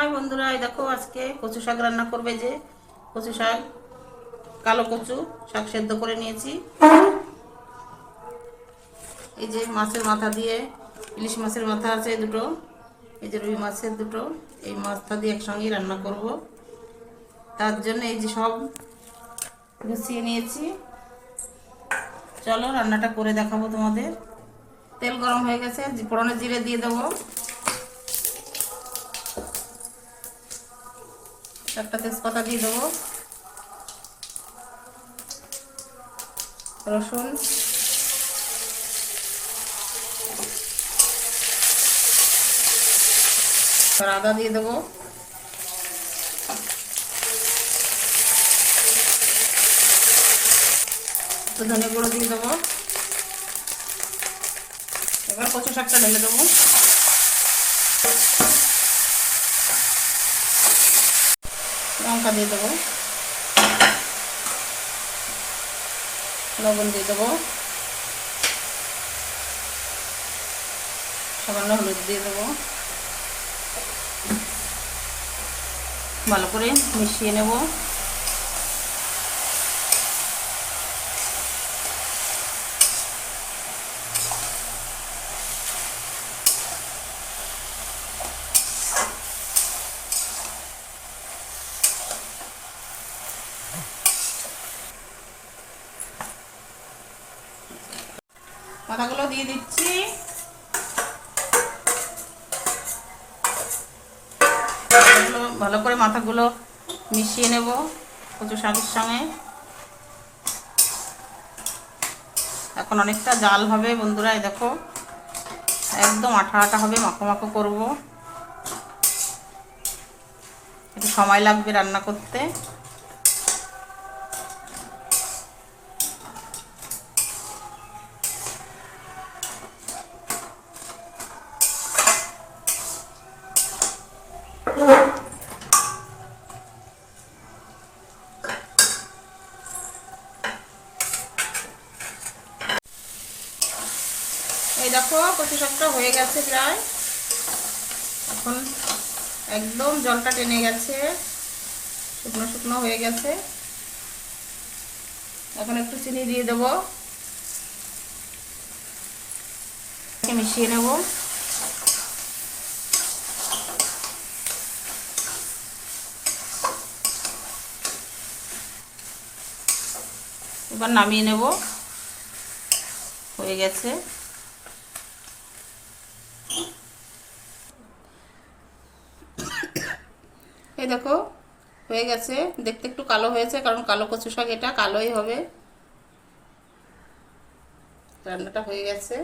High বন্ধুরা, এই দেখো আজকে কচু শাক রান্না করবে যে কচু শাক, কালো কচু শাক সেদ্ধ করে নিয়েছি। এই যে মাছের মাথা দিয়ে, ইলিশ মাছের মাথা আছে দুটো, এই যে রুই মাছের দুটো, এই মাছটা দিয়ে একসঙ্গে রান্না করব। তার জন্য এই যে সব গুছিয়ে নিয়েছি। চলো রান্নাটা করে দেখাবো তোমাদের। তেল গরম হয়ে গেছে, ফোড়নে জিরে দিয়ে দেবো। একটা তেজপাতা দিয়ে দেবো। রসুন। আদা দিয়ে দেবো। ধনে গুঁড়ো দিয়ে দেবো। এবার কচু শাকটা ঢেলে দেবো। লঙ্কা দিয়ে দেবো। লবণ দিয়ে দেবো। সামান্য হলুদ দিয়ে দেবো। ভালো করে মিশিয়ে নেব। মাথাগুলো দিয়ে দিচ্ছি। ভালো করে মাথাগুলো মিশিয়ে নেব কচু শাকের সঙ্গে। এখন অনেকটা জাল হবে বন্ধুরা দেখো। একদম আঠা আঠা হবে, মাখো মাখো করব। একটু সময় লাগবে রান্না করতে। এই দেখো, কচু শাকটা হয়ে গেছে প্রায়। এখন একদম জলটা টেনে গেছে। শুকনো শুকনো হয়ে গেছে। এখন একটু চিনি দিয়ে দেবো। মিশিয়ে নেব। এবার নামিয়ে নেব। হয়ে গেছে। এই দেখো, হয়ে গেছে। দেখতে একটু কালো হয়েছে, কারণ কালো কচু শাক, এটা কালোই হবে। রান্নাটা হয়ে গেছে।